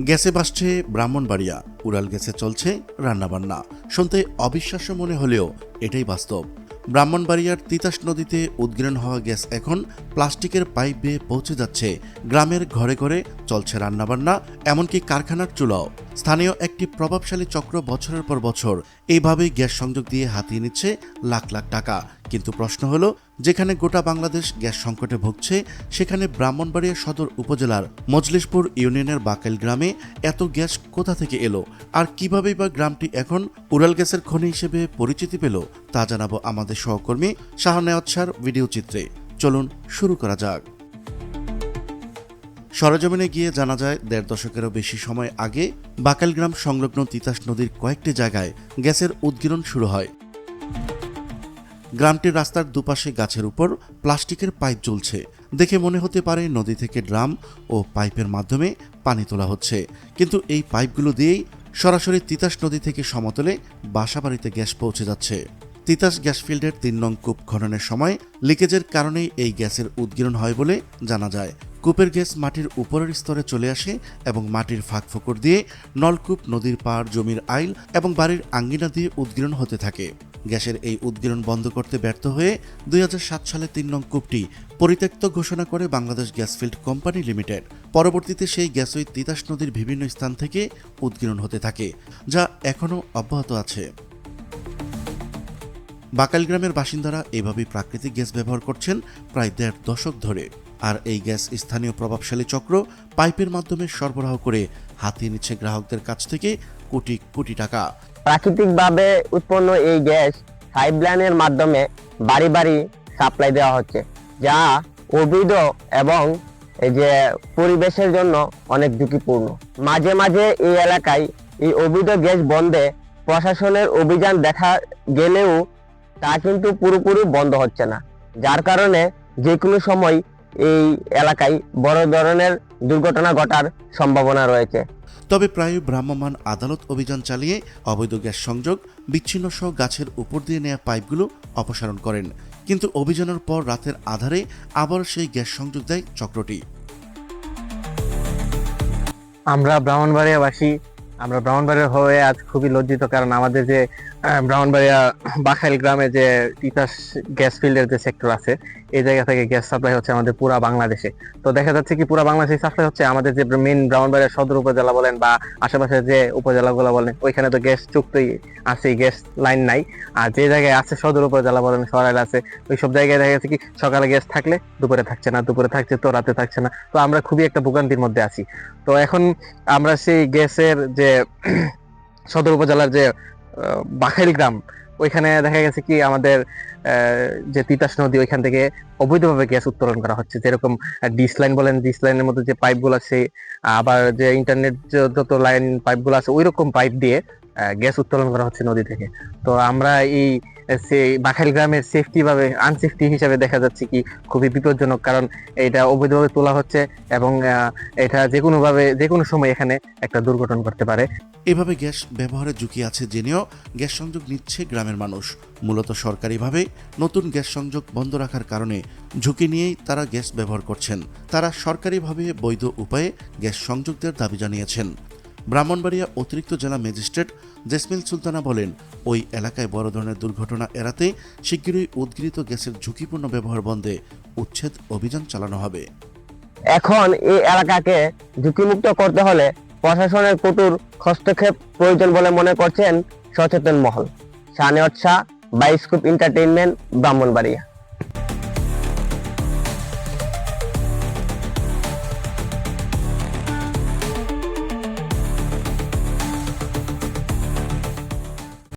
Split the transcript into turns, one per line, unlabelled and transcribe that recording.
গ্যাসে বাসছে ব্রাহ্মণবাড়িয়া। উড়াল গ্যাসে চলছে রান্নাবান্না। শুনতে অবিশ্বাস্য মনে হলেও এটাই বাস্তব। ব্রাহ্মণবাড়িয়ার তিতাস নদীতে উদ্গীরণ হওয়া গ্যাস এখন প্লাস্টিকের পাইপ বেয়ে পৌঁছে যাচ্ছে। গ্রামের ঘরে ঘরে চলছে রান্নাবান্না, এমনকি কারখানার চুলাও। স্থানীয় একটি প্রভাবশালী চক্র বছরের পর বছর এইভাবেই গ্যাস সংযোগ দিয়ে হাতিয়ে নিচ্ছে লাখ লাখ টাকা। কিন্তু প্রশ্ন হলো যেখানে গোটা বাংলাদেশ গ্যাস সংকটে ভুগছে, সেখানে ব্রাহ্মণবাড়িয়া সদর উপজেলার মজলিশপুর ইউনিয়নের বাকাইল গ্রামে এত গ্যাস কোথা থেকে এলো? আর কিভাবেই বা গ্রামটি এখন উড়াল গ্যাসের খনি হিসেবে পরিচিতি পেল, তা জানাব আমাদের সহকর্মী শাহনেওয়াত ভিডিও চিত্রে। চলুন শুরু করা যাক। সরজমিনে গিয়ে জানা যায়, দেড় দশকেরও বেশি সময় আগে বাকাল গ্রাম সংলগ্ন তিতাস নদীর কয়েকটি জায়গায় গ্যাসের উদ্গীরণ শুরু হয়। গ্রামটির রাস্তার দুপাশে গাছের উপর প্লাস্টিকের পাইপ ঝুলছে দেখে মনে হতে পারে নদী থেকে ড্রাম ও পাইপের মাধ্যমে পানি তোলা হচ্ছে। কিন্তু এই পাইপগুলো দিয়েই সরাসরি তিতাস নদী থেকে সমতলে বাসাবাড়িতে গ্যাস পৌঁছে যাচ্ছে। তিতাস গ্যাস ফিল্ডের তিন নং কূপ খননের সময় লিকেজের কারণেই এই গ্যাসের উদ্গীরণ হয় বলে জানা যায়। কূপের গ্যাস মাটির উপরের স্তরে চলে আসে এবং মাটির ফাঁক ফোকর দিয়ে নলকূপ, নদীর পাড়, জমির আইল এবং বাড়ির আঙ্গিনা দিয়ে উদ্গীরণ হতে থাকে। গ্যাসের এই উদ্গীরণ বন্ধ করতে ব্যর্থ হয়ে দুই হাজার সাত সালে তিন নং কূপটি পরিত্যক্ত ঘোষণা করে Bangladesh gas field company limited. পরবর্তীতে সেই গ্যাসই তিতাস নদীর বিভিন্ন স্থান থেকে উদ্গীরণ হতে থাকে, যা এখনও অব্যাহত আছে। বাকাল গ্রামের বাসিন্দারা এভাবেই প্রাকৃতিক গ্যাস ব্যবহার করছেন প্রায় দেড় দশক ধরে। আর এই গ্যাস স্থানীয় প্রভাবশালী চক্র পাইপের মাধ্যমে সরবরাহ করে হাতিয়ে নিচ্ছে গ্রাহকদের কাছ থেকে কোটি কোটি টাকা।
প্রাকৃতিকভাবে উৎপন্ন এই গ্যাস পাইপলাইনের মাধ্যমে বাড়ি বাড়ি সাপ্লাই দেওয়া হচ্ছে, যা অবৈধ এবং এই যে পরিবেশের জন্য অনেক ঝুঁকিপূর্ণ। মাঝে মাঝে এই এলাকায় এই অবৈধ গ্যাস বন্ধে প্রশাসনের অভিযান দেখা গেলেও তা কিন্তু পুরোপুরি বন্ধ হচ্ছে না, যার কারণে যে কোনো সময় এই এলাকায় বড় ধরনের দুর্ঘটনা ঘটার সম্ভাবনা রয়েছে।
তবে প্রায় ভ্রাম্যমাণ আদালত অভিযান চালিয়ে অবৈধ গ্যাস সংযোগ, বিচ্ছিন্ন সহ গাছের উপর দিয়ে নেওয়া পাইপগুলো অপসারণ করেন। কিন্তু অভিযানের পর রাতের আধারে আবার সেই গ্যাস সংযোগ দেয় চক্রটি।
আমরা ব্রাহ্মণবাড়িয়াবাসী, আমরা ব্রাহ্মণবাড়িয়া হয়ে আজ খুবই লজ্জিত, কারণ আমাদের যে ব্রাহ্মণবাড়িয়া বাখাইল গ্রামে যে তিতাস গ্যাস ফিল্ডের যে সেক্টর আছে, এই জায়গা থেকে গ্যাস সাপ্লাই হচ্ছে আমাদের পুরা বাংলাদেশে। তো দেখা যাচ্ছে কি পুরা বাংলাদেশে সাপ্লাই হচ্ছে আমাদের যে মেন ব্রাহ্মণবাড়িয়া সদর উপজেলা বলেন বা আশেপাশে যে উপজেলাগুলো বলেন, ওইখানে তো গ্যাস চুক্তি আছে গ্যাস লাইন নাই। আর যে জায়গায় আছে সদর উপজেলা বলেন, সরাইল আছে ওই সব জায়গায় দেখা যাচ্ছে কি সকালে গ্যাস থাকলে দুপুরে থাকছে না, দুপুরে থাকছে তো রাতে থাকছে না। তো আমরা খুবই একটা ভোগান্তির মধ্যে আছি। তো এখন আমরা সেই গ্যাসের যে সদর উপজেলার যে বাখাইল গ্রাম, ওইখানে দেখা গেছে কি আমাদের যে তিতাস নদী, ওইখান থেকে অবৈধভাবে গ্যাস উত্তোলন করা হচ্ছে। যেরকম ডিস লাইন বলেন ডিস লাইনের মধ্যে যে পাইপগুলো আছে আবার যে ইন্টারনেট যত লাইন পাইপগুলো আছে ওই রকম পাইপ দিয়ে গ্যাস উত্তোলন করা হচ্ছে নদী থেকে। তো আমরা এই বাখাইল গ্রামের সেফটি ভাবে আনসেফটি হিসাবে দেখা যাচ্ছে কি খুবই বিপজ্জনক, কারণ এটা অবৈধভাবে তোলা হচ্ছে এবং এটা যে কোনো ভাবে যে কোনো সময় এখানে একটা দুর্ঘটনা করতে পারে।
এভাবে গ্যাস ব্যবহারের ঝুঁকি আছে জেনেও গ্যাস সংযোগ নিচ্ছে গ্রামের মানুষ। মূলত সরকারিভাবে নতুন গ্যাস সংযোগ বন্ধ রাখার কারণে ঝুঁকি নিয়েই তারা গ্যাস ব্যবহার করছেন। তারা সরকারিভাবে বৈধ উপায়ে গ্যাস সংযোগ দেওয়ার দাবি জানিয়েছেন। ব্রাহ্মণবাড়িয়া অতিরিক্ত জেলা ম্যাজিস্ট্রেট জেসমিল সুলতানা বলেন, ওই এলাকায় বড় ধরনের দুর্ঘটনা এড়াতে শিগগিরই উদ্গৃহীত গ্যাসের ঝুঁকিপূর্ণ ব্যবহার বন্ধে উচ্ছেদ অভিযান চালানো হবে।
এখন এই এলাকাকে ঝুঁকিমুক্ত করতে হলে প্রশাসনের কঠোর হস্তক্ষেপ প্রয়োজন বলে মনে করছেন সচেতন মহল। Shah bioscope entertainment Brahmanbaria.